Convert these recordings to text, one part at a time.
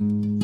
তুই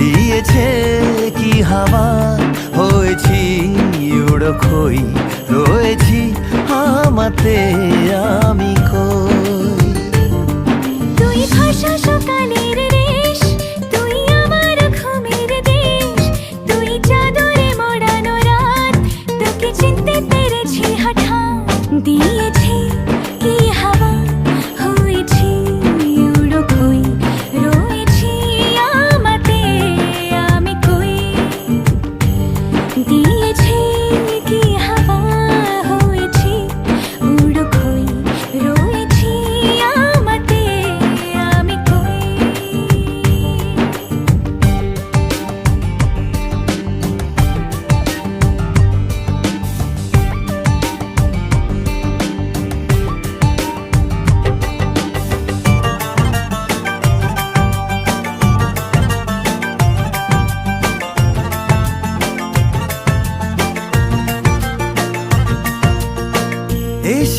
দিয়েছে কি হাওয়া? হয়েছি উড়ো খই রয়েছি আমাতে আমি কই? তুই ভাষা সকালের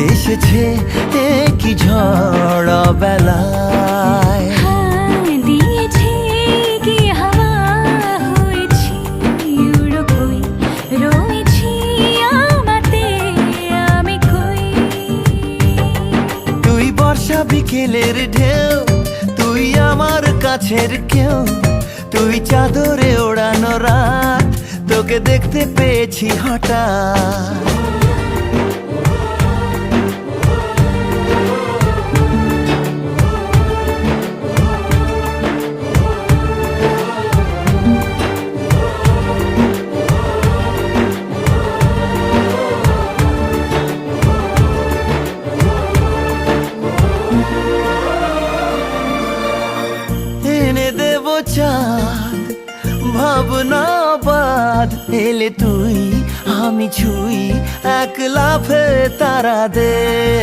এসেছে কি ঝড় বেলায়। তুই বর্ষা বিকেলের ঢেউ তুই আমার কাছের কেউ তুই চাদরে ওড়ানো রাত তোকে দেখতে পেয়েছি হঠাৎ। চাঁদ ভাবনা বাদ এলে তুই আমি ছুই এক লাফে তারা দে।